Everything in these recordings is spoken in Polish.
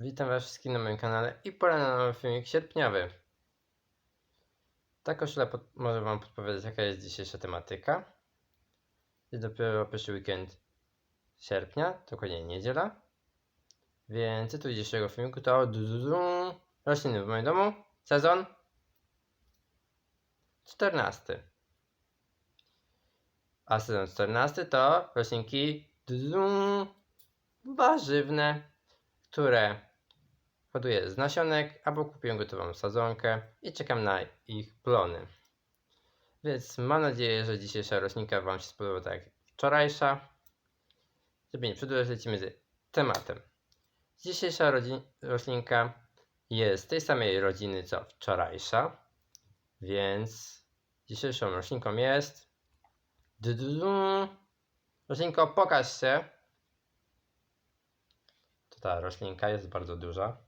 Witam Was wszystkich na moim kanale i pora na nowy filmik sierpniowy. Ta koszula może Wam podpowiedzieć jaka jest dzisiejsza tematyka. Jest dopiero pierwszy weekend sierpnia, dokładnie niedziela. Więc tytuł dzisiejszego filmiku to Rośliny w moim domu, sezon 14. A sezon 14 to roślinki warzywne, które hoduję z nasionek, albo kupiłem gotową sadzonkę i czekam na ich plony. Więc mam nadzieję, że dzisiejsza roślinka Wam się spodoba tak jak wczorajsza. Żeby nie przedłużać, lecimy z tematem. Dzisiejsza roślinka jest tej samej rodziny co wczorajsza, więc dzisiejszą roślinką jest. Roślinko, pokaż się. To ta roślinka jest bardzo duża.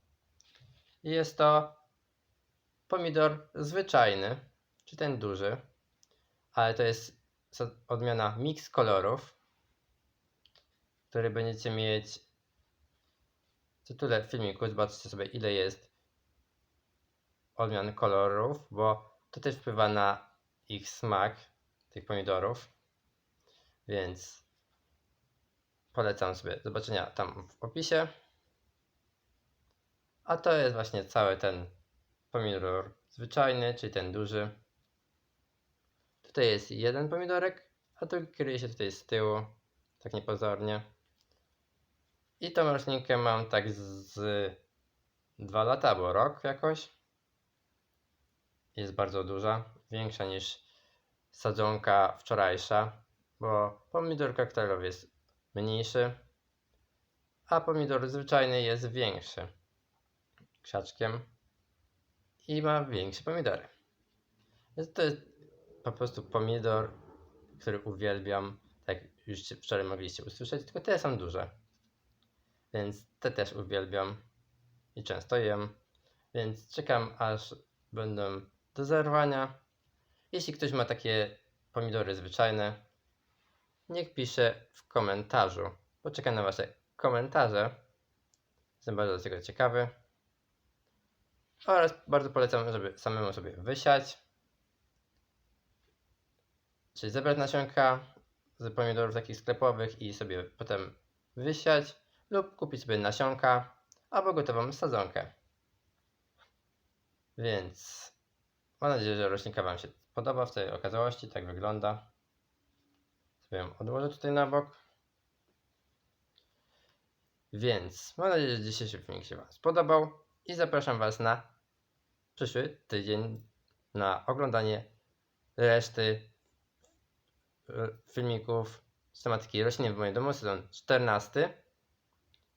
Jest to pomidor zwyczajny, czy ten duży, ale to jest odmiana mix kolorów, który będziecie mieć w tytule filmiku. Zobaczcie sobie ile jest odmian kolorów, bo to też wpływa na ich smak tych pomidorów. Więc polecam sobie zobaczenia tam w opisie. A to jest właśnie cały ten pomidor zwyczajny, czyli ten duży. Tutaj jest jeden pomidorek, a drugi kryje się tutaj z tyłu, tak niepozornie. I tą roślinkę mam tak z dwa lata, albo rok jakoś. Jest bardzo duża, większa niż sadzonka wczorajsza, bo pomidor koktajlowy jest mniejszy, a pomidor zwyczajny jest większy krzaczkiem i ma większe pomidory. Więc to jest po prostu pomidor, który uwielbiam, tak już wczoraj mogliście usłyszeć, tylko te są duże. Więc te też uwielbiam i często jem. Więc czekam aż będą do zerwania. Jeśli ktoś ma takie pomidory zwyczajne, niech pisze w komentarzu. Poczekam na Wasze komentarze. Jestem bardzo do tego ciekawy. Oraz bardzo polecam, żeby samemu sobie wysiać. Czyli zebrać nasionka z pomidorów takich sklepowych i sobie potem wysiać lub kupić sobie nasionka albo gotową sadzonkę. Więc mam nadzieję, że roślinka Wam się podoba w tej okazałości. Tak wygląda. Sobie ją odłożę tutaj na bok. Więc mam nadzieję, że dzisiejszy filmik się Wam spodobał i zapraszam Was na przyszły tydzień na oglądanie reszty e, filmików z tematyki rośliny w moim domu, sezon 14.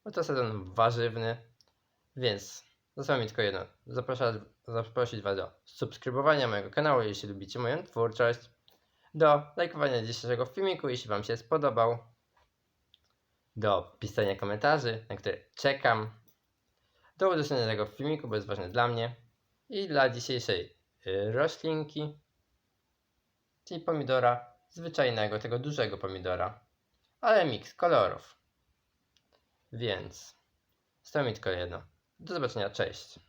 Bo to sezon warzywny, więc zostało mi tylko jedno. Zapraszać, zaprosić Was do subskrybowania mojego kanału, jeśli lubicie moją twórczość. Do lajkowania dzisiejszego filmiku, jeśli Wam się spodobał. Do pisania komentarzy, na które czekam. Do udostępnienia tego filmiku, bo jest ważny dla mnie i dla dzisiejszej y, roślinki, czyli pomidora zwyczajnego, tego dużego pomidora, ale miks kolorów. Więc zostało mi tylko jedno. Do zobaczenia, cześć.